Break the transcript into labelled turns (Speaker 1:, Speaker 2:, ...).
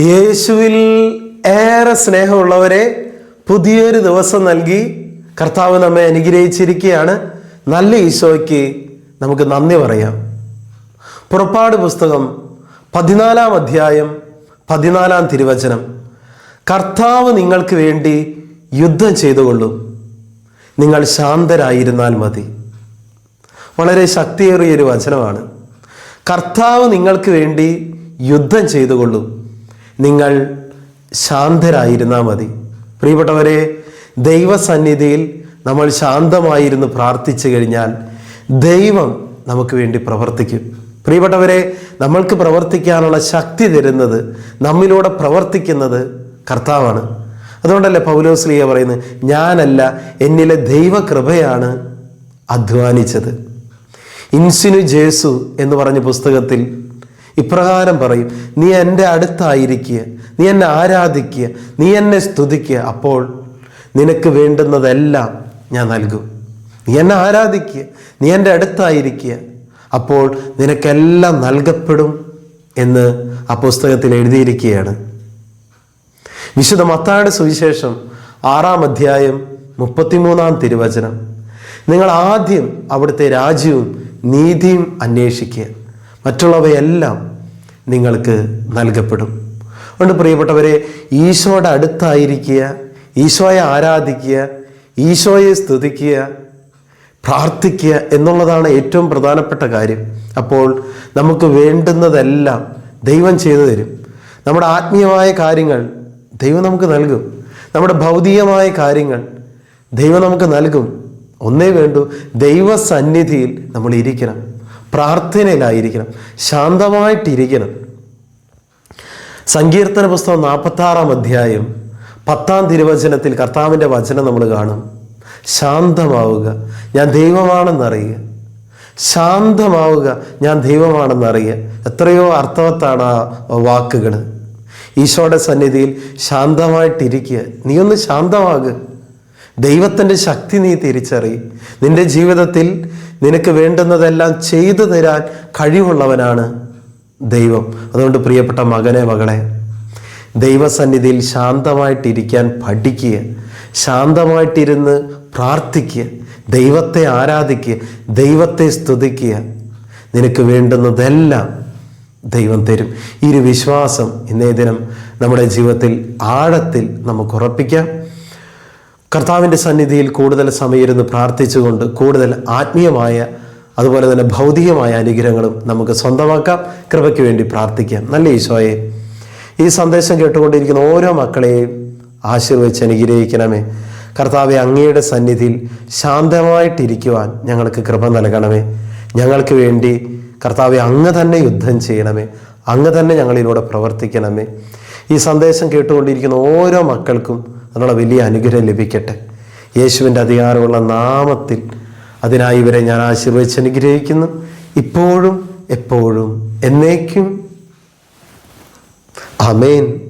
Speaker 1: യേശുവിൽ ഏറെ സ്നേഹമുള്ളവരെ പുതിയൊരു ദിവസം നൽകി കർത്താവ് നമ്മെ അനുഗ്രഹിച്ചിരിക്കുകയാണ്. നല്ല ഈശോയ്ക്ക് നമുക്ക് നന്ദി പറയാം. പുറപ്പാട് പുസ്തകം പതിനാലാം അധ്യായം പതിനാലാം തിരുവചനം. കർത്താവ് നിങ്ങൾക്ക് വേണ്ടി യുദ്ധം ചെയ്തുകൊള്ളും. നിങ്ങൾ ശാന്തരായിരുന്നാൽ മതി. വളരെ ശക്തിയേറിയൊരു വചനമാണ്. കർത്താവ് നിങ്ങൾക്ക് വേണ്ടി യുദ്ധം ചെയ്തുകൊള്ളും. നിങ്ങൾ ശാന്തരായിരുന്നാൽ മതി. പ്രിയപ്പെട്ടവരെ ദൈവസന്നിധിയിൽ നമ്മൾ ശാന്തമായിരുന്നു പ്രാർത്ഥിച്ചു കഴിഞ്ഞാൽ ദൈവം നമുക്ക് വേണ്ടി പ്രവർത്തിക്കും. പ്രിയപ്പെട്ടവരെ നമ്മൾക്ക് പ്രവർത്തിക്കാനുള്ള ശക്തി തരുന്നത് നമ്മിലൂടെ പ്രവർത്തിക്കുന്നത് കർത്താവാണ്. അതുകൊണ്ടല്ലേ പൗലോസ്ലിയ പറയുന്നത് ഞാനല്ല എന്നിലെ ദൈവകൃപയാണ് അധ്വാനിച്ചത്. ഇൻസിനു ജേസു എന്ന് പറഞ്ഞ പുസ്തകത്തിൽ ഇപ്രകാരം പറയും നീ എന്റെ അടുത്തായിരിക്കുക നീ എന്നെ ആരാധിക്കുക നീ എന്നെ സ്തുതിക്കുക. അപ്പോൾ നിനക്ക് വേണ്ടുന്നതെല്ലാം ഞാൻ നൽകും. നീ എന്നെ ആരാധിക്കുക നീ എന്റെ അടുത്തായിരിക്കുക. അപ്പോൾ നിനക്കെല്ലാം നൽകപ്പെടും എന്ന് ആ പുസ്തകത്തിൽ എഴുതിയിരിക്കുകയാണ്. വിശുദ്ധ മത്തായുടെ സുവിശേഷം ആറാം അധ്യായം മുപ്പത്തിമൂന്നാം തിരുവചനം. നിങ്ങൾ ആദ്യം അവിടുത്തെ രാജ്യവും നീതിയും അന്വേഷിക്കുക. മറ്റുള്ളവയെല്ലാം നിങ്ങൾക്ക് നൽകപ്പെടും. അതുകൊണ്ട് പ്രിയപ്പെട്ടവരെ ഈശോയുടെ അടുത്തായിരിക്കുക ഈശോയെ ആരാധിക്കുക ഈശോയെ സ്തുതിക്കുക പ്രാർത്ഥിക്കുക എന്നുള്ളതാണ് ഏറ്റവും പ്രധാനപ്പെട്ട കാര്യം. അപ്പോൾ നമുക്ക് വേണ്ടുന്നതെല്ലാം ദൈവം ചെയ്തു തരും. നമ്മുടെ ആത്മീയമായ കാര്യങ്ങൾ ദൈവം നമുക്ക് നൽകും. നമ്മുടെ ഭൗതികമായ കാര്യങ്ങൾ ദൈവം നമുക്ക് നൽകും. ഒന്നേ വേണ്ടു ദൈവസന്നിധിയിൽ നമ്മൾ ഇരിക്കണം. പ്രാർത്ഥനയിലായിരിക്കണം. ശാന്തമായിട്ടിരിക്കണം. സങ്കീർത്തന പുസ്തകം നാൽപ്പത്താറാം അധ്യായം പത്താം തിരുവചനത്തിൽ കർത്താവിന്റെ വചനം നമ്മൾ കാണും. ശാന്തമാവുക ഞാൻ ദൈവമാണെന്നറിയുക. ശാന്തമാവുക ഞാൻ ദൈവമാണെന്നറിയുക. എത്രയോ അർത്ഥവത്താണ് ആ വാക്കുകൾ ഈശോയുടെ സന്നിധിയിൽ ശാന്തമായിട്ടിരിക്കുക. നീ ഒന്ന് ശാന്തമാകുക ദൈവത്തിന്റെ ശക്തി നീ തിരിച്ചറി നിന്റെ ജീവിതത്തിൽ നിനക്ക് വേണ്ടുന്നതെല്ലാം ചെയ്തു തരാൻ കഴിവുള്ളവനാണ് ദൈവം. അതുകൊണ്ട് പ്രിയപ്പെട്ട മകനെ മകളെ ദൈവസന്നിധിയിൽ ശാന്തമായിട്ടിരിക്കാൻ പഠിക്കുക. ശാന്തമായിട്ടിരുന്ന് പ്രാർത്ഥിക്കുക. ദൈവത്തെ ആരാധിക്കുക. ദൈവത്തെ സ്തുതിക്കുക. നിനക്ക് വേണ്ടുന്നതെല്ലാം ദൈവം തരും. ഈ ഒരു വിശ്വാസം ഇന്നേ ദിനം നമ്മുടെ ജീവിതത്തിൽ ആഴത്തിൽ നമുക്ക് ഉറപ്പിക്കാം. കർത്താവിന്റെ സന്നിധിയിൽ കൂടുതൽ സമയം ഇരുന്ന് പ്രാർത്ഥിച്ചുകൊണ്ട് കൂടുതൽ ആത്മീയമായ അതുപോലെ തന്നെ ഭൗതികമായ അനുഗ്രഹങ്ങളും നമുക്ക് സ്വന്തമാക്കാം. കൃപയ്ക്ക് വേണ്ടി പ്രാർത്ഥിക്കാം. നല്ല ഈശോയെ ഈ സന്ദേശം കേട്ടുകൊണ്ടിരിക്കുന്ന ഓരോ മക്കളെയും ആശീർവദിച്ച് അനുഗ്രഹിക്കണമേ. കർത്താവെ അങ്ങയുടെ സന്നിധിയിൽ ശാന്തമായിട്ടിരിക്കുവാൻ ഞങ്ങൾക്ക് കൃപ നൽകണമേ. ഞങ്ങൾക്ക് വേണ്ടി കർത്താവെ അങ്ങ് തന്നെ യുദ്ധം ചെയ്യണമേ. അങ്ങ് തന്നെ ഞങ്ങളിലൂടെ പ്രവർത്തിക്കണമേ. ഈ സന്ദേശം കേട്ടുകൊണ്ടിരിക്കുന്ന ഓരോ മക്കൾക്കും അതിനുള്ള വലിയ അനുഗ്രഹം ലഭിക്കട്ടെ. യേശുവിന്റെ അധികാരമുള്ള നാമത്തിൽ അതിനായി ഇവരെ ഞാൻ ആശീർവദിച്ച് അനുഗ്രഹിക്കുന്നു. ഇപ്പോഴും എപ്പോഴും എന്നേക്കും. അമേൻ